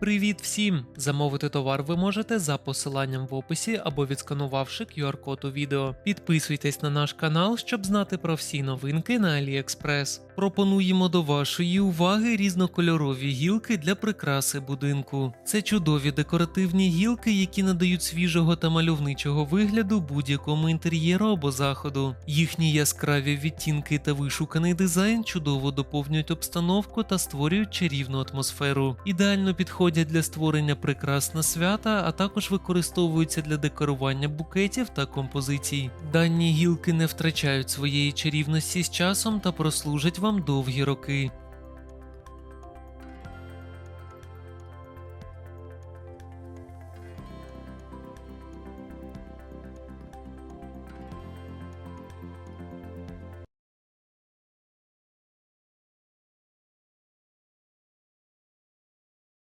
Привіт всім! Замовити товар ви можете за посиланням в описі або відсканувавши QR-код у відео. Підписуйтесь на наш канал, щоб знати про всі новинки на AliExpress. Пропонуємо до вашої уваги різнокольорові гілки для прикраси будинку. Це чудові декоративні гілки, які надають свіжого та мальовничого вигляду будь-якому інтер'єру або заходу. Їхні яскраві відтінки та вишуканий дизайн чудово доповнюють обстановку та створюють чарівну атмосферу. Ідеально підходять для створення прекрасна свята, а також використовуються для декорування букетів та композицій. Дані гілки не втрачають своєї чарівності з часом та прослужать вам довгі роки.